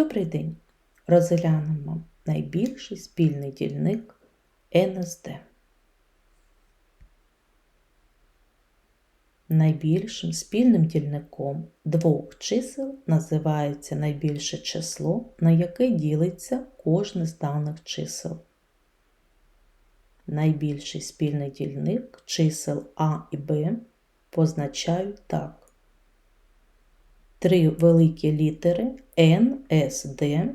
Добрий день! Розглянемо найбільший спільний дільник НСД. Найбільшим спільним дільником двох чисел називається найбільше число, на яке ділиться кожне з даних чисел. Найбільший спільний дільник чисел А і Б позначають так три великі літери Н, С, Д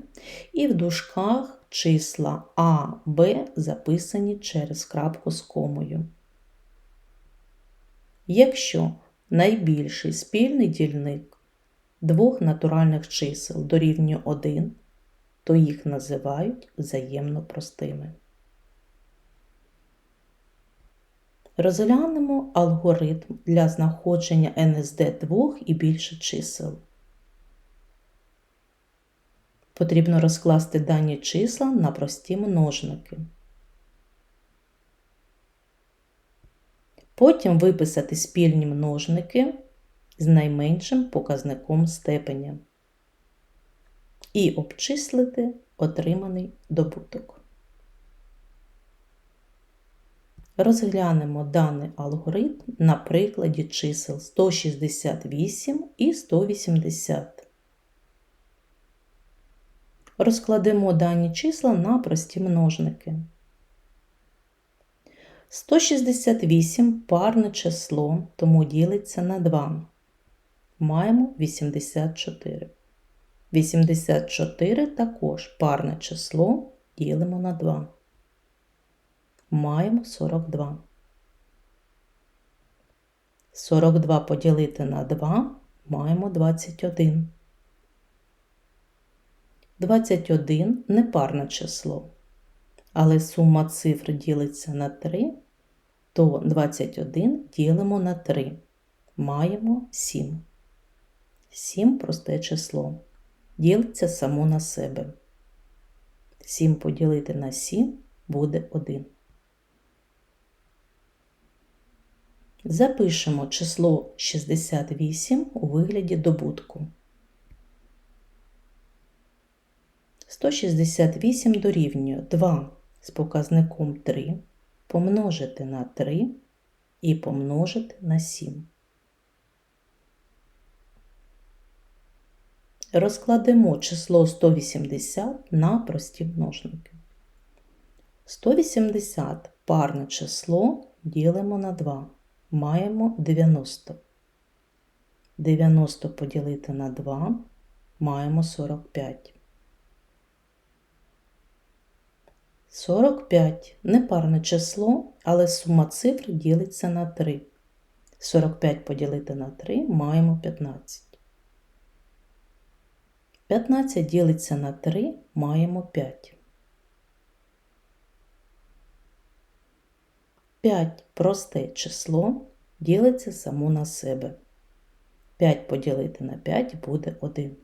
і в дужках числа А, Б записані через крапку з комою. Якщо найбільший спільний дільник двох натуральних чисел дорівнює 1, то їх називають взаємно простими. Розглянемо алгоритм для знаходження НСД двох і більше чисел. Потрібно розкласти дані числа на прості множники. Потім виписати спільні множники з найменшим показником степеня і обчислити отриманий добуток. Розглянемо даний алгоритм на прикладі чисел 168 і 180. Розкладемо дані числа на прості множники. 168 парне число, тому ділиться на 2. Маємо 84. 84 також парне число ділимо на 2 маємо 42. 42 поділити на 2 маємо 21. 21 непарне число. Але сума цифр ділиться на 3, то 21 ділимо на 3. Маємо 7. 7 просте число. Ділиться само на себе. 7 поділити на 7 буде 1. Запишемо число 68 у вигляді добутку. 168 дорівнює 2 з показником 3 помножити на 3 і помножити на 7. Розкладемо число 180 на прості множники. 180 парне число ділимо на 2 маємо 90. 90 поділити на 2 маємо 45. 45 непарне число, але сума цифр ділиться на 3. 45 поділити на 3 маємо 15. 15 ділиться на 3 маємо 5. 5 просте число ділиться само на себе. 5 поділити на 5 буде 1.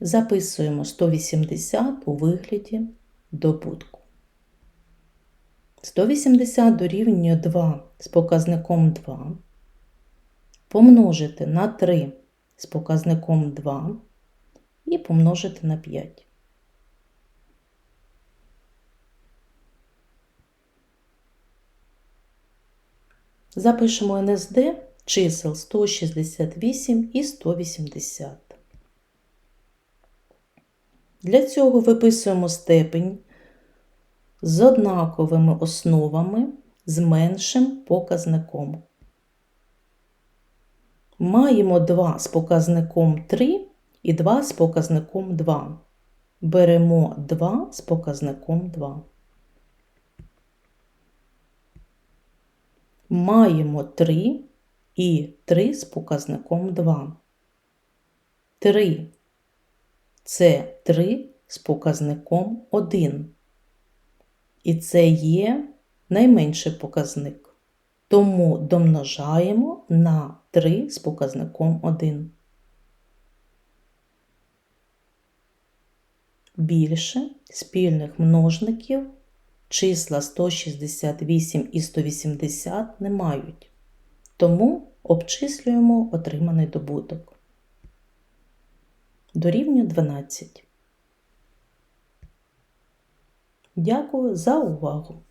Записуємо 180 у вигляді добутку. 180 дорівнює 2 з показником 2. Помножити на 3 з показником 2 і помножити на 5. Запишемо НСД чисел 168 і 180. Для цього виписуємо степень з однаковими основами з меншим показником. Маємо 2 з показником 3 і 2 з показником 2. Беремо 2 з показником 2. Маємо 3 і 3 з показником 2. 3 це 3 з показником 1. І це є найменший показник. Тому домножаємо на 3 з показником 1. Більше спільних множників числа 168 і 180 не мають, тому обчислюємо отриманий добуток. дорівнює 12. Дякую за увагу!